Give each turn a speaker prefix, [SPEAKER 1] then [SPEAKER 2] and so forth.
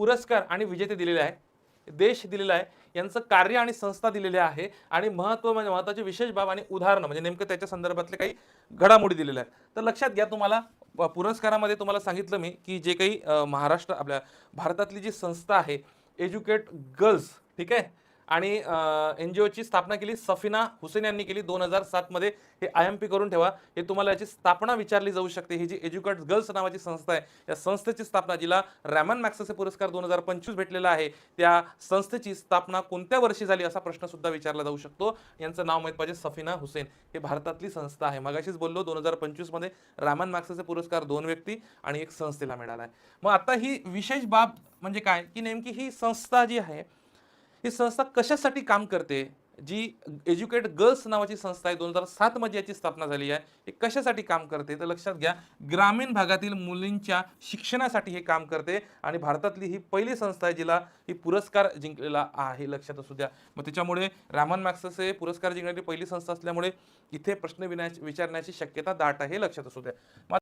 [SPEAKER 1] पुरस्कार आणि विजेते दिलेले आहे देश दिलेला आहे. यांचं कार्य आणि संस्था दिलेल्या आहे. आणि महत्त्व म्हणजे महत्त्वाची विशेष बाब आणि उदाहरणं म्हणजे नेमकं त्याच्या संदर्भातले काही घडामोडी दिलेल्या आहेत. तर लक्षात घ्या तुम्हाला पुरस्कारामध्ये तुम्हाला सांगितलं मी की जे काही महाराष्ट्र आपल्या भारतातली जी संस्था आहे एज्युकेट गर्ल्स ठीक आहे? आणि एन जी ओची स्थापना केली सफिना हुसेन यांनी केली दोन हजार सातमध्ये हे आय एम पी करून ठेवा. हे तुम्हाला याची स्थापना विचारली जाऊ शकते. ही जी एज्युकेट गर्ल्स नावाची संस्था आहे या संस्थेची स्थापना जिला रॅमन मॅक्सेसे पुरस्कार दोन हजार पंचवीस भेटलेला आहे त्या संस्थेची स्थापना कोणत्या वर्षी झाली असा प्रश्न सुद्धा विचारला जाऊ शकतो. यांचं नाव माहीत पाहिजे सफिना हुसेन. हे भारतातली संस्था आहे. मगाशीच बोललो दोन हजार पंचवीसमध्ये रॅमन मॅक्सेसे पुरस्कार दोन व्यक्ती आणि एक संस्थेला मिळाला आहे. मग आता ही विशेष बाब म्हणजे काय? की नेमकी ही संस्था जी आहे ही संस्था कशासाठी काम करते? जी एज्युकेट गर्ल्स नावाची संस्था आहे दोन हजार सातमध्ये याची स्थापना झाली आहे. हे कशासाठी काम करते? तर लक्षात घ्या ग्रामीण भागातील मुलींच्या शिक्षणासाठी हे काम करते. आणि भारतातली ही पहिली संस्था आहे जिला ही पुरस्कार जिंकलेला आहे. लक्षात असू द्या. मग त्याच्यामुळे रामन मॅक्सस हे पुरस्कार जिंकणारी पहिली संस्था असल्यामुळे इथे प्रश्न विना विचारण्याची शक्यता दाट आहे. हे लक्षात असू द्या. मग